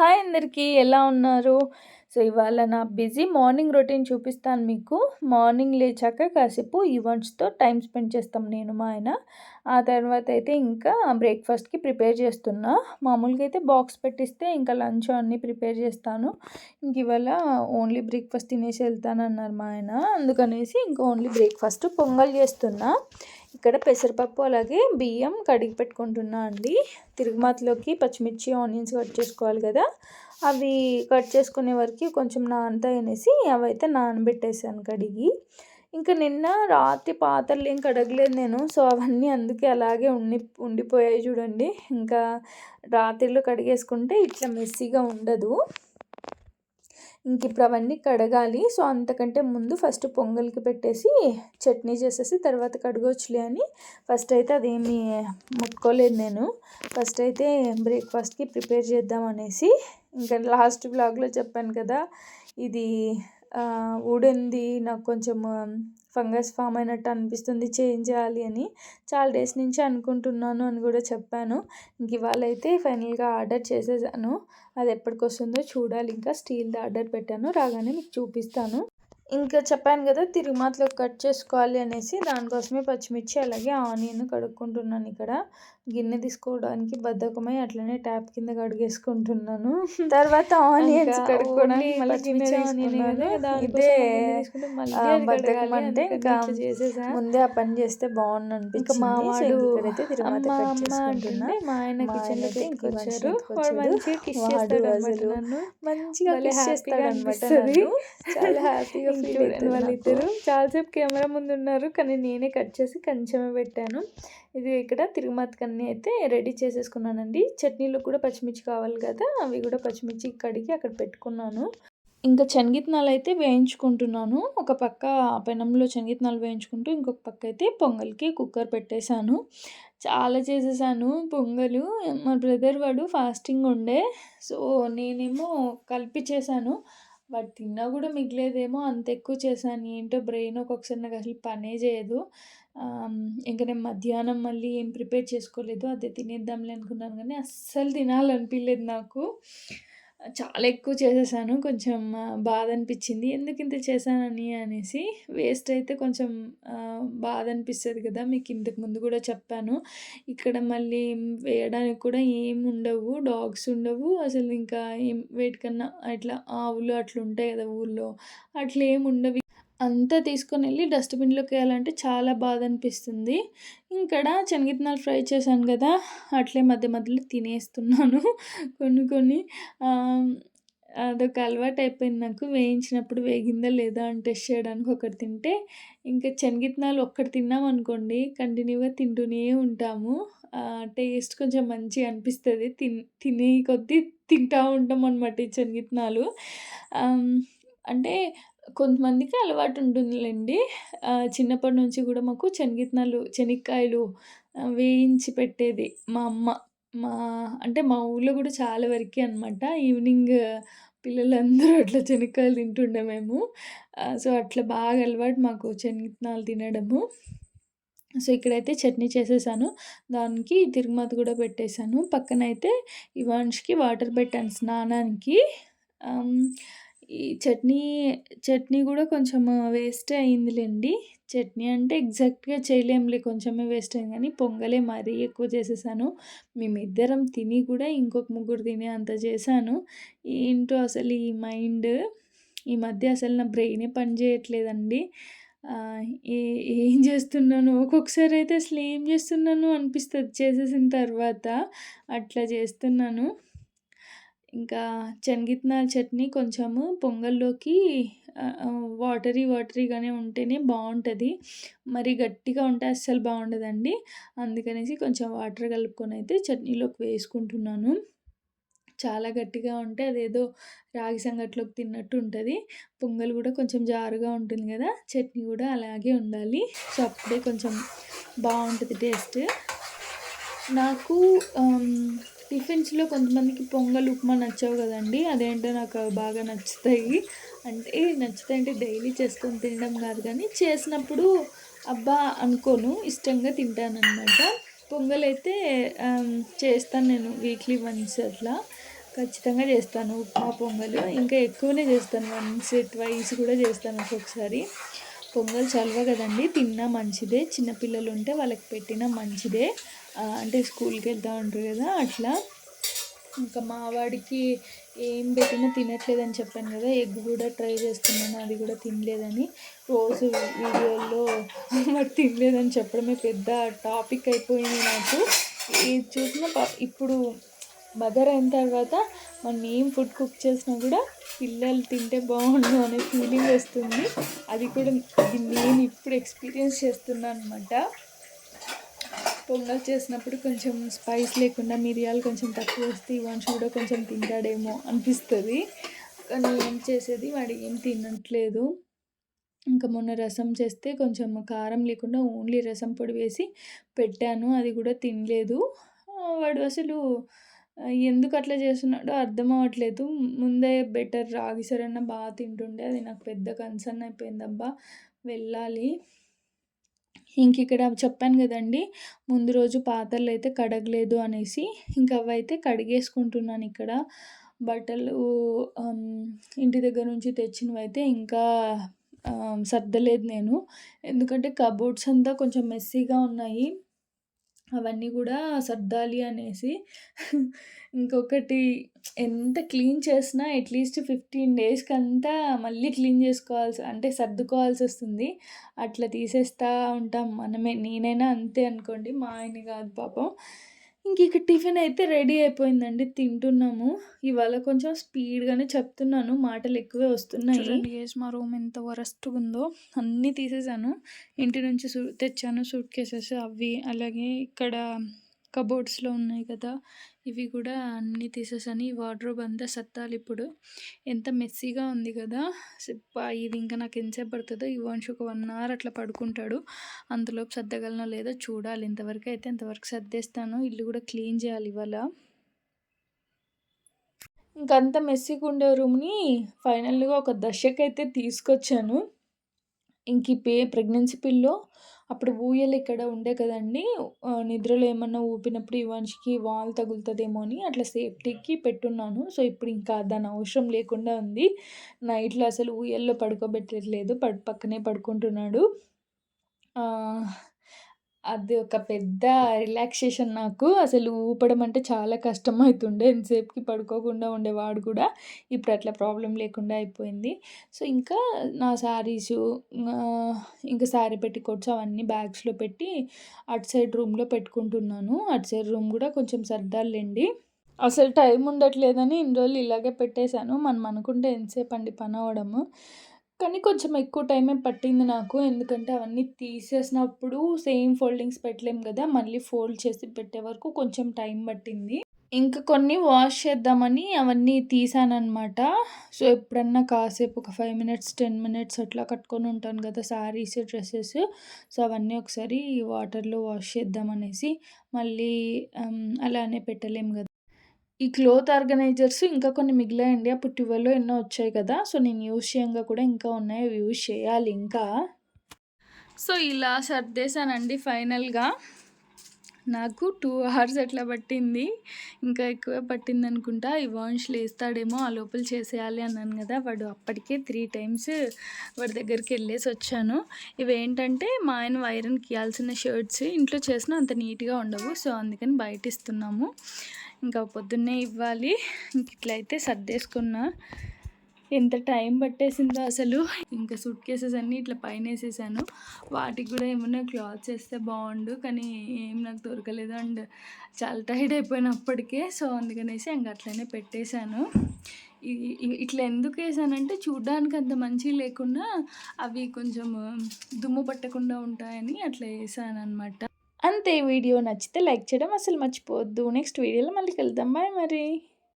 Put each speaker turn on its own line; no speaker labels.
Hi అందరికీ ఎలా ఉన్నారు? సో ఇవాళ నా బిజీ మార్నింగ్ రొటీన్ చూపిస్తాను మీకు. మార్నింగ్ లేచాక కాసేపు ఈవెంట్స్తో టైం స్పెండ్ చేస్తాం నేను మా ఆయన. ఆ తర్వాత అయితే ఇంకా బ్రేక్ఫాస్ట్కి ప్రిపేర్ చేస్తున్నా. మామూలుగా అయితే బాక్స్ పెట్టిస్తే ఇంకా లంచ్ అన్నీ ప్రిపేర్ చేస్తాను. ఇంక ఇవాళ ఓన్లీ బ్రేక్ఫాస్ట్ తినేసి వెళ్తానన్నారు మా ఆయన. అందుకనేసి ఇంకా ఓన్లీ బ్రేక్ఫాస్ట్ పొంగల్ చేస్తున్నా. ఇక్కడ పెసరపప్పు అలాగే బియ్యం కడిగి పెట్టుకుంటున్నా అండి. తిరుగుమాతలోకి పచ్చిమిర్చి ఆనియన్స్ కట్ చేసుకోవాలి కదా. అవి కట్ చేసుకునే వరకు కొంచెం నానతాయి అనేసి అవైతే నానబెట్టేసాను కడిగి. ఇంకా నిన్న రాత్రి పాత్రలు ఏం కడగలేదు నేను సో అవన్నీ అందుకే అలాగే ఉండి ఉండిపోయాయి చూడండి. ఇంకా రాత్రిలో కడిగేసుకుంటే ఇట్లా మెస్సీగా ఉండదు. ఇంక ఇప్పుడు అవన్నీ కడగాలి. సో అంతకంటే ముందు ఫస్ట్ పొంగల్కి పెట్టేసి చట్నీ చేసేసి తర్వాత కడగవచ్చులే అని ఫస్ట్ అయితే అదేమీ ముట్టుకోలేదు నేను. ఫస్ట్ అయితే బ్రేక్ఫాస్ట్కి ప్రిపేర్ చేద్దాం అనేసి ఇంకా లాస్ట్ బ్లాగ్లో చెప్పాను కదా ఇది ఊడింది నాకు కొంచెం ఫంగస్ ఫామ్ అయినట్టు అనిపిస్తుంది చేంజ్ చేయాలి అని చాలా డేస్ నుంచి అనుకుంటున్నాను అని కూడా చెప్పాను. ఇంక ఇవాళ అయితే ఫైనల్గా ఆర్డర్ చేసేసాను. అది ఎప్పటికి వస్తుందో చూడాలి. ఇంకా స్టీల్ది ఆర్డర్ పెట్టాను. రాగానే మీకు చూపిస్తాను. ఇంకా చెప్పాను కదా తిరుమాతలో కట్ చేసుకోవాలి అనేసి దానికోసమే పచ్చిమిర్చి అలాగే ఆనియన్ కడుక్కుంటున్నాను ఇక్కడ. గిన్నె తీసుకోవడానికి బద్ధకమై అట్లనే ట్యాప్ కింద కడిగేసుకుంటున్నాను. తర్వాత ఆనియన్స్ కడుక్కోవడానికి ఇదే బద్ధకం అంటే ఇంకా ముందే ఆ పని చేస్తే బాగుంది అనిపించింది మా వాడు మా ఆయన కిచెన్లోకి ఇంకొచ్చారు మంచిగా చేస్తాడు అనమాట చాలా హ్యాపీగా ఫీల్ వాళ్ళిద్దరు. చాలాసేపు కెమెరా ముందు ఉన్నారు కానీ నేనే కట్ చేసి కంచెమే పెట్టాను. ఇది ఇక్కడ అన్నీ అయితే రెడీ చేసేసుకున్నానండి. చట్నీలో కూడా పచ్చిమిర్చి కావాలి కదా అవి కూడా పచ్చిమిర్చి కడిగి అక్కడ పెట్టుకున్నాను. ఇంకా శనగిత్తనాలు అయితే వేయించుకుంటున్నాను. ఒక పక్క పెనంలో శనగిత్తనాలు వేయించుకుంటూ ఇంకొక పక్క అయితే పొంగల్కి కుక్కర్ పెట్టేశాను. చాలా చేసేసాను పొంగలు. మా బ్రదర్ వాడు ఫాస్టింగ్ ఉండే సో నేనేమో కలిపి చేశాను. వాడు తిన్నా కూడా మిగిలేదేమో అంత ఎక్కువ చేశాను. ఏంటో బ్రెయిన్ ఒక్కొక్కసారి నాకు అసలు పనే చేయదు. ఇంకా నేను మధ్యాహ్నం మళ్ళీ ఏం ప్రిపేర్ చేసుకోలేదు. అదే తినేద్దాంలే అనుకున్నాను కానీ అస్సలు తినాలనిపించలేదు నాకు. చాలా ఎక్కువ చేసేసాను. కొంచెం బాధ అనిపించింది ఎందుకు ఇంత చేశానని అనేసి వేస్ట్ అయితే కొంచెం బాధ అనిపిస్తుంది కదా! మీకు ఇంతకు ముందు కూడా చెప్పాను. ఇక్కడ మళ్ళీ వేయడానికి కూడా ఏం ఉండవు. డాగ్స్ ఉండవు. అసలు ఇంకా ఏం వేటికన్నా అట్లా ఆవులు అట్లా ఉంటాయి కదా ఊళ్ళో అట్లా ఏమి ఉండవు. అంతా తీసుకొని వెళ్ళి డస్ట్బిన్లోకి వేయాలంటే చాలా బాధ అనిపిస్తుంది. ఇక్కడ శనగిత్తనాలు ఫ్రై చేశాను కదా అట్లే మధ్య మధ్యలో తినేస్తున్నాను. కొన్ని కొన్ని అదొక అలవాటు అయిపోయింది నాకు. వేయించినప్పుడు వేగిందా లేదా అని టెస్ట్ చేయడానికి ఒకటి తింటే ఇంకా శనగిత్తనాలు ఒక్కటి తిన్నాం అనుకోండి కంటిన్యూగా తింటూనే ఉంటాము. టేస్ట్ కొంచెం మంచిగా అనిపిస్తుంది. తిన్ తినే కొద్దీ తింటూ ఉంటాం అనమాట ఈ శనగిత్తనాలు. అంటే కొంతమందికి అలవాటు ఉంటుందిలేండి చిన్నప్పటి నుంచి కూడా మాకు శనగిత్తనాలు శనక్కాయలు వేయించి పెట్టేది మా అమ్మ. మా అంటే మా ఊళ్ళో కూడా చాలా వరకే అనమాట ఈవినింగ్ పిల్లలందరూ అట్లా శనక్కాయలు తింటుండే మేము. సో అట్లా బాగా అలవాటు మాకు శనగిత్తనాలు తినడము. సో ఇక్కడైతే చట్నీ చేసేసాను. దానికి తిరుగుమాత కూడా పెట్టేశాను. పక్కన అయితే ఇవాన్ష్కి వాటర్ పెట్టాను స్నానానికి ఈ చట్నీ చట్నీ కూడా కొంచెం వేస్టే అయిందిలేండి. చట్నీ అంటే ఎగ్జాక్ట్గా చేయలేంలే కొంచెమే వేస్ట్ అయింది కానీ పొంగలే మరీ ఎక్కువ చేసేసాను. మేమిద్దరం తిని కూడా ఇంకొక ముగ్గురు తినే అంత చేశాను. ఏంటో అసలు ఈ మైండ్ ఈ మధ్య అసలు నా బ్రెయినే పని చేయట్లేదండి. ఏం చేస్తున్నాను? ఒక్కొక్కసారి అయితే అసలు ఏం చేస్తున్నాను అనిపిస్తుంది చేసేసిన తర్వాత అట్లా చేస్తున్నాను. ఇంకా చెనిగిత్తనాల చట్నీ కొంచెము పొంగల్లోకి వాటరీ వాటరీగానే ఉంటేనే బాగుంటుంది. మరి గట్టిగా ఉంటే అస్సలు బాగుండదండి. అందుకనేసి కొంచెం వాటర్ కలుపుకొని అయితే చట్నీలోకి వేసుకుంటున్నాను. చాలా గట్టిగా ఉంటే అదేదో రాగి సంగట్లోకి తిన్నట్టు ఉంటుంది. పొంగల్ కూడా కొంచెం జారుగా ఉంటుంది కదా చట్నీ కూడా అలాగే ఉండాలి. సో అప్పుడే కొంచెం బాగుంటుంది టేస్ట్. నాకు టిఫిన్స్లో కొంతమందికి పొంగల్ ఉప్మా నచ్చవు కదండి. అదేంటో నాకు బాగా నచ్చుతాయి. అంటే నచ్చుతాయి అంటే డైలీ చేసుకొని తినడం కాదు కానీ చేసినప్పుడు అబ్బా అనుకోను ఇష్టంగా తింటానన్నమాట. పొంగల్ అయితే చేస్తాను నేను వీక్లీ వన్స్ అట్లా. ఖచ్చితంగా చేస్తాను ఉప్మా పొంగల్. ఇంకా ఎక్కువనే చేస్తాను. వన్స్ ట్వైస్ కూడా చేస్తాను ఒక్కొక్కసారి. పొంగల్ చల్వ కదండి తిన్నా మంచిదే. చిన్నపిల్లలు ఉంటే వాళ్ళకి పెట్టినా మంచిదే. అంటే స్కూల్కి వెళ్తూ ఉంటారు కదా అట్లా. ఇంకా మావాడికి ఏం పెట్టినా తినట్లేదని చెప్పాను కదా ఎగ్ కూడా ట్రై చేస్తున్నాను అది కూడా తినలేదని. రోజు వీడియోల్లో మరి తినలేదని చెప్పడమే పెద్ద టాపిక్ అయిపోయింది నాకు. ఇది చూసిన ఇప్పుడు మదర్ అయిన తర్వాత మనం ఏం ఫుడ్ కుక్ చేసినా కూడా పిల్లలు తింటే బాగుండు అనే ఫీలింగ్ వస్తుంది. అది కూడా నేను ఇప్పుడు ఎక్స్పీరియన్స్ చేస్తున్నాను అనమాట పొంగల్ చేసినప్పుడు కొంచెం స్పైస్ లేకుండా మిరియాలు కొంచెం తక్కువ వస్తే ఇవాన్ కూడా కొంచెం తింటాడేమో అనిపిస్తుంది. కానీ ఏం చేసేది? వాడు ఏం తినట్లేదు. ఇంకా మొన్న రసం చేస్తే కొంచెం కారం లేకుండా ఓన్లీ రసం పొడి వేసి పెట్టాను. అది కూడా తినలేదు. వాడు అసలు ఎందుకు అట్లా చేస్తున్నాడో అర్థం అవ్వట్లేదు. ముందే బెటర్ రాగి సరన్న బాగా తింటుండే అది నాకు పెద్ద కన్సర్న్ అయిపోయిందబ్బా వెళ్ళాలి. ఇంక ఇక్కడ చెప్పాను కదండి ముందు రోజు పాత్రలు అయితే కడగలేదు అనేసి ఇంక అవైతే కడిగేసుకుంటున్నాను ఇక్కడ. బట్టలు ఇంటి దగ్గర నుంచి తెచ్చినవి అయితే ఇంకా సర్దలేదు నేను. ఎందుకంటే కబోర్డ్స్ అంతా కొంచెం మెస్సీగా ఉన్నాయి. అవన్నీ కూడా సర్దాలి అనేసి ఇంకొకటి ఎంత క్లీన్ చేసినా అట్లీస్ట్ ఫిఫ్టీన్ డేస్కి అంతా మళ్ళీ క్లీన్ చేసుకోవాల్సి అంటే సర్దుకోవాల్సి వస్తుంది. అట్లా తీసేస్తూ ఉంటాం మనమే. నేనైనా అంతే అనుకోండి మా ఆయన కాదు పాపం. ఇంక ఇక టిఫిన్ అయితే రెడీ అయిపోయిందండి. తింటున్నాము. ఇవాళ కొంచెం స్పీడ్గానే చెప్తున్నాను. మాటలు ఎక్కువే వస్తున్నాయి. చూడండి మా రూమ్ ఎంత వరస్ట్గా ఉందో అన్నీ తీసేసాను. ఇంటి నుంచి తెచ్చాను సూట్ కేసెస్ అవి. అలాగే ఇక్కడ కబోర్డ్స్లో ఉన్నాయి కదా! ఇవి కూడా అన్నీ తీసేసాను ఈ వార్డ్రోబ్ అంతా సత్తాలి ఇప్పుడు. ఎంత మెస్సీగా ఉంది కదా! ఇది ఇంకా నాకు ఎంతసేపు పడుతుందో? ఇవాంశు ఒక వన్ అవర్ అట్లా పడుకుంటాడు. అంతలోపు సర్దగలనో లేదో చూడాలి. ఇంతవరకు అయితే ఇంతవరకు సర్దేస్తాను. ఇల్లు కూడా క్లీన్ చేయాలి ఇవాళ. ఇంకంత మెస్సీగా ఉండే రూమ్ని ఫైనల్గా ఒక దశకైతే తీసుకొచ్చాను. ఇంక ఈ పే ప్రెగ్నెన్సీ పిల్లో అప్పుడు ఊయలు ఇక్కడ ఉండే కదండి? నిద్రలో ఏమన్నా ఊపినప్పుడు ఇవాన్షికి వాల్ తగులుతుందేమో అని అట్లా సేఫ్టీకి పెట్టున్నాను. సో ఇప్పుడు ఇంకా దాని అవసరం లేకుండా ఉంది. నైట్లో అసలు ఊయల్లో పడుకోబెట్టట్లేదు. పడు పక్కనే పడుకుంటున్నాడు. అది ఒక పెద్ద రిలాక్సేషన్ నాకు. అసలు ఊపడం అంటే చాలా కష్టమవుతుండే ఎంతసేపుకి పడుకోకుండా ఉండేవాడు కూడా. ఇప్పుడు అట్లా ప్రాబ్లం లేకుండా అయిపోయింది. సో ఇంకా నా శారీసు ఇంకా శారీ పెట్టికోట్స్ అవన్నీ బ్యాగ్స్లో పెట్టి అటు సైడ్ రూమ్లో పెట్టుకుంటున్నాను. అటు సైడ్ రూమ్ కూడా కొంచెం సర్దాలండి అసలు టైం ఉండట్లేదని ఇన్ని రోజులు ఇలాగే పెట్టేశాను. మనం అనుకుంటే ఎంతసేపు అండి పని అవ్వడము. కానీ కొంచెం ఎక్కువ టైమే పట్టింది నాకు. ఎందుకంటే అవన్నీ తీసేసినప్పుడు సేమ్ ఫోల్డింగ్స్ పెట్టలేము కదా మళ్ళీ ఫోల్డ్ చేసి పెట్టే వరకు కొంచెం టైం పట్టింది. ఇంకా కొన్ని వాష్ చేద్దామని అవన్నీ తీసానమాట సో ఎప్పుడన్నా కాసేపు ఒక ఫైవ్ మినిట్స్ టెన్ మినిట్స్ అట్లా కట్టుకొని ఉంటాను కదా శారీస్ డ్రెస్సెస్. సో అవన్నీ ఒకసారి వాటర్లో వాష్ చేద్దామనేసి మళ్ళీ అలానే పెట్టలేము కదా. ఈ క్లోత్ ఆర్గనైజర్స్ ఇంకా కొన్ని మిగిలాయండి. అప్పుడు ట్వెల్వ్లో ఎన్నో వచ్చాయి కదా. సో నేను యూజ్ చేయంగా కూడా ఇంకా ఉన్నాయి. యూజ్ చేయాలి ఇంకా. సో ఇలా సర్దేశానండి ఫైనల్గా. నాకు టూ అవర్స్ ఎట్లా పట్టింది. ఇంకా ఎక్కువ పట్టింది అనుకుంటా. ఈ వాన్స్ లేస్తాడేమో ఆ లోపల చేసేయాలి అన్నాను కదా. వాడు అప్పటికే త్రీ టైమ్స్ వాడి దగ్గరికి వెళ్ళేసి వచ్చాను. ఇవేంటంటే మా ఆయన వైరన్ కీయాల్సిన షర్ట్స్ ఇంట్లో చేసిన అంత నీట్గా ఉండవు. సో అందుకని బయట ఇస్తున్నాము. ఇంకా పొద్దున్నే ఇవ్వాలి. ఇంక ఇట్లయితే సర్దేసుకున్నా. ఎంత టైం పట్టేసిందో అసలు. ఇంకా సూట్ కేసెస్ అన్నీ ఇట్లా పైన వేసేసాను. వాటికి కూడా ఏమన్నా క్లాత్స్ వేస్తే బాగుండు కానీ ఏం నాకు దొరకలేదు. అండ్ చాలా టైట్ అయిపోయినప్పటికే సో అందుకనేసి ఇంకా అట్లనే పెట్టేశాను. ఇట్లా ఎందుకు వేసానంటే చూడడానికి అంత మంచి లేకుండా అవి కొంచెం దుమ్ము పట్టకుండా ఉంటాయని అట్లా వేసాను అనమాట అంతే వీడియో నచ్చితే లైక్ చేయడం అసలు మర్చిపోవద్దు. నెక్స్ట్ వీడియోలో మళ్ళీ కలుద్దాం. బాయ్ మరి.